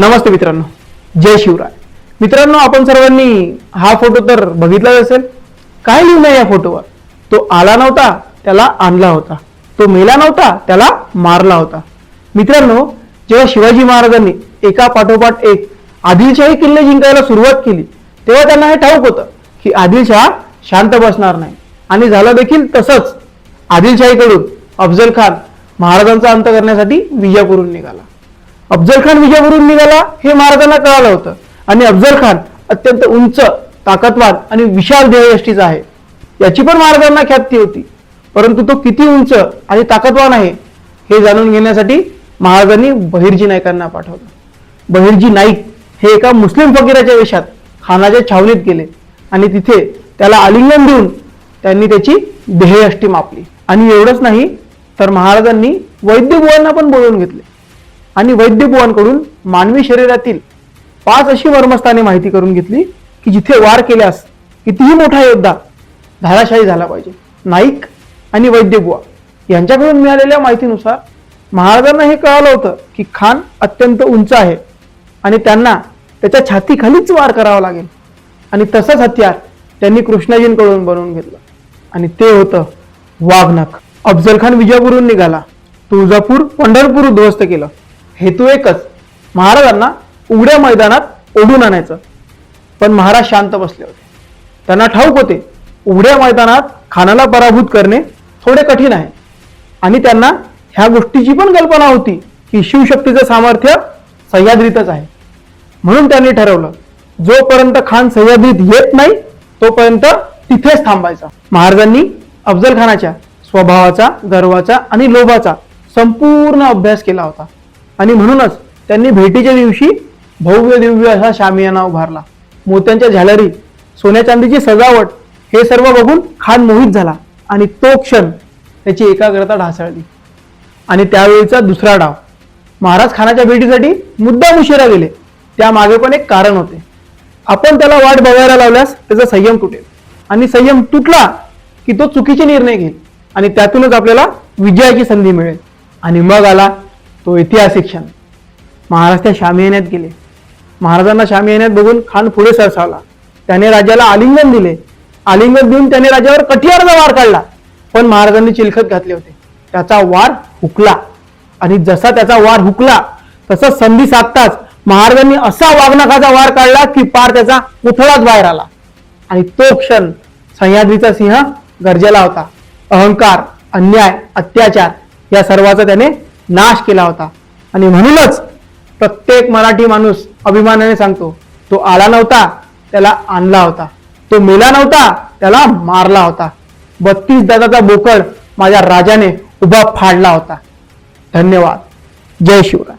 नमस्ते मित्रांनो. जय शिवराय. मित्रांनो आपण सर्वांनी हा फोटो तर बघितलाच असेल. काय लिहिलं या फोटोवर? तो आला नव्हता त्याला आणला होता. तो मेला नव्हता त्याला मारला होता. मित्रांनो जेव्हा शिवाजी महाराजांनी एका पाठोपाठ एक आदिलशाही किल्ले जिंकायला सुरुवात केली तेव्हा त्यांना हे ठाऊक होतं की आदिलशाह शांत बसणार नाही. आणि झालं देखील तसंच. आदिलशाहीकडून अफजल खान महाराजांचा अंत करण्यासाठी विजापूरहून निघाला. अफजल खान विजयवरून निघाला हे महाराजांना कळालं होतं. आणि अफजल खान अत्यंत उंच ताकदवान आणि विशाल देहयष्टीचा आहे. याची पण महाराजांना ख्याती होती. परंतु तो किती उंच आणि ताकदवान आहे हे जाणून घेण्यासाठी महाराजांनी बहिर्जी नाईकांना पाठवलं. बहिर्जी नाईक हे एका मुस्लिम फकीराच्या वेशात खानाच्या छावणीत गेले आणि तिथे त्याला आलिंगन देऊन त्यांनी त्याची देहयष्टी मापली. आणि एवढंच नाही तर महाराजांनी वैद्यबुवांना पण बोलवून घेतले. आणि वैद्यबुवांकडून मानवी शरीरातील पाच अशी मर्मस्थाने माहिती करून घेतली की जिथे वार केल्यास कितीही मोठा योद्धा धाराशाही झाला पाहिजे. नाईक आणि वैद्यबुवा यांच्याकडून मिळालेल्या माहितीनुसार महाराजांना हे कळालं होतं की खान अत्यंत उंच आहे आणि त्यांना त्याच्या छातीखालीच वार करावा लागेल. आणि तसंच हत्यार त्यांनी कृष्णाजींकडून बनवून घेतलं. आणि ते होतं वाघनख अफजल खान विजापूरहून निघाला. तुळजापूर पंढरपूर उद्ध्वस्त केलं. हेतू एकच. महाराजांना उघड्या मैदानात ओढून आणायचं. पण महाराज शांत बसले होते. त्यांना ठाऊक होते उघड्या मैदानात खानाला पराभूत करणे थोडे कठीण आहे. आणि त्यांना ह्या गोष्टीची पण कल्पना होती की शिवशक्तीचं सामर्थ्य सह्याद्रीतच आहे. म्हणून त्यांनी ठरवलं जोपर्यंत खान सह्याद्रीत येत नाही तोपर्यंत तिथेच थांबायचा. महाराजांनी अफजल खानाच्या स्वभावाचा गर्वाचा आणि लोभाचा संपूर्ण अभ्यास केला होता. आणि म्हणूनच त्यांनी भेटीच्या दिवशी भव्य दिव्य असा शामियाना उभारला. मोत्यांच्या झालरी सोन्या चांदीची सजावट हे सर्व बघून खान मोहित झाला आणि तो क्षण त्याची एकाग्रता ढासळली. आणि त्यावेळीचा दुसरा डाव महाराज खानाच्या भेटीसाठी मुद्दाम उशिरा गेले. त्यामागे पण एक कारण होते. आपण त्याला वाट बघायला लावल्यास त्याचा संयम तुटेल. आणि संयम तुटला की तो चुकीचे निर्णय घेईल आणि त्यातूनच आपल्याला विजयाची संधी मिळेल. आणि मग आला तो ऐतिहासिक क्षण. महाराज त्या शामियान्यात गेले. महाराजांना शामियान्यात बघून खान पुढे सरसावला. त्याने राजाला आलिंगन दिले. आलिंगन देऊन त्याने राजावर कठियारचा वार काढला. पण महाराजांनी चिलखत घातले होते. त्याचा वार हुकला. आणि जसा त्याचा वार हुकला तसं संधी साधताच महाराजांनी असा वाघनखाचा वार काढला की पार त्याचा पुतळाच बाहेर आला. आणि तो क्षण सह्याद्रीचा सिंह गरजेला होता. अहंकार अन्याय अत्याचार या सर्वाचा त्याने नाश केला होता. आणि म्हणूनच प्रत्येक मराठी माणूस अभिमानाने सांगतो तो आला नव्हता त्याला आणला होता. तो मेला नव्हता त्याला मारला होता. बत्तीस दादाचा बोकड माझ्या राजाने उभा फाडला होता. धन्यवाद. जय शिवराय.